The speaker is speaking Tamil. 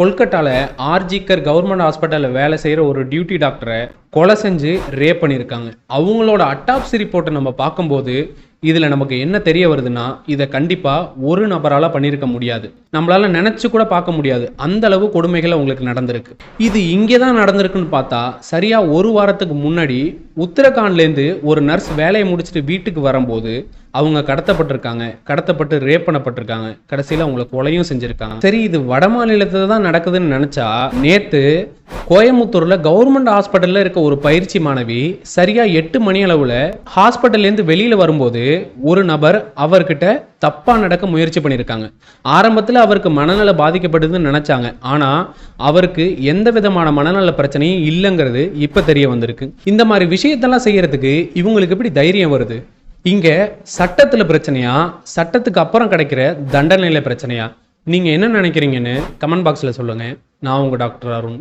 கொல்கட்டால ஆர்ஜிக்கர் கவர்மெண்ட் ஹாஸ்பிட்டலில் வேலை செய்கிற ஒரு டியூட்டி டாக்டரை கொலை செஞ்சு ரேப் பண்ணியிருக்காங்க. அவங்களோட அட்டாப்சி ரிப்போர்ட்டை நம்ம பார்க்கும்போது இதில் நமக்கு என்ன தெரிய வருதுன்னா இதை கண்டிப்பாக ஒரு நபரால் பண்ணியிருக்க முடியாது. நம்மளால் நினச்சி கூட பார்க்க முடியாது. அந்த அளவு கொடுமைகள் அவங்களுக்கு நடந்திருக்கு. இது இங்கே தான் நடந்திருக்குன்னு பார்த்தா சரியாக ஒரு வாரத்துக்கு முன்னாடி உத்தரகாண்ட்லேருந்து ஒரு நர்ஸ் வேலையை முடிச்சுட்டு வீட்டுக்கு வரும்போது அவங்க கடத்தப்பட்டிருக்காங்க. கடத்தப்பட்டு ரேப் பண்ணப்பட்டிருக்காங்க. கடைசியில் அவங்கள கொலையும் செஞ்சுருக்காங்க. சரி இது வட மாநிலத்தில் தான் நடக்குதுன்னு நினச்சா நேற்று கோயம்புத்தூரில் கவர்மெண்ட் ஹாஸ்பிட்டலில் இருக்க ஒரு பயிற்சி மாணவி சரியாக எட்டு மணி அளவில் ஹாஸ்பிட்டல்லேருந்து வெளியில் வரும்போது ஒரு நபர் அவர்கிட்ட தப்பாக நடக்க முயற்சி பண்ணியிருக்காங்க. ஆரம்பத்தில் அவருக்கு மனநல பாதிக்கப்படுதுன்னு நினச்சாங்க. ஆனால் அவருக்கு எந்த விதமான மனநல பிரச்சனையும் இல்லைங்கிறது இப்போ தெரிய வந்திருக்கு. இந்த மாதிரி விஷயத்தெல்லாம் செய்கிறதுக்கு இவங்களுக்கு எப்படி தைரியம் வருது? இங்கே சட்டத்தில் பிரச்சனையா? சட்டத்துக்கு அப்புறம் கிடைக்கிற தண்டனையில் பிரச்சனையா? நீங்கள் என்ன நினைக்கிறீங்கன்னு கமெண்ட் பாக்ஸில் சொல்லுங்கள் நான் உங்கள் டாக்டர் அருண்.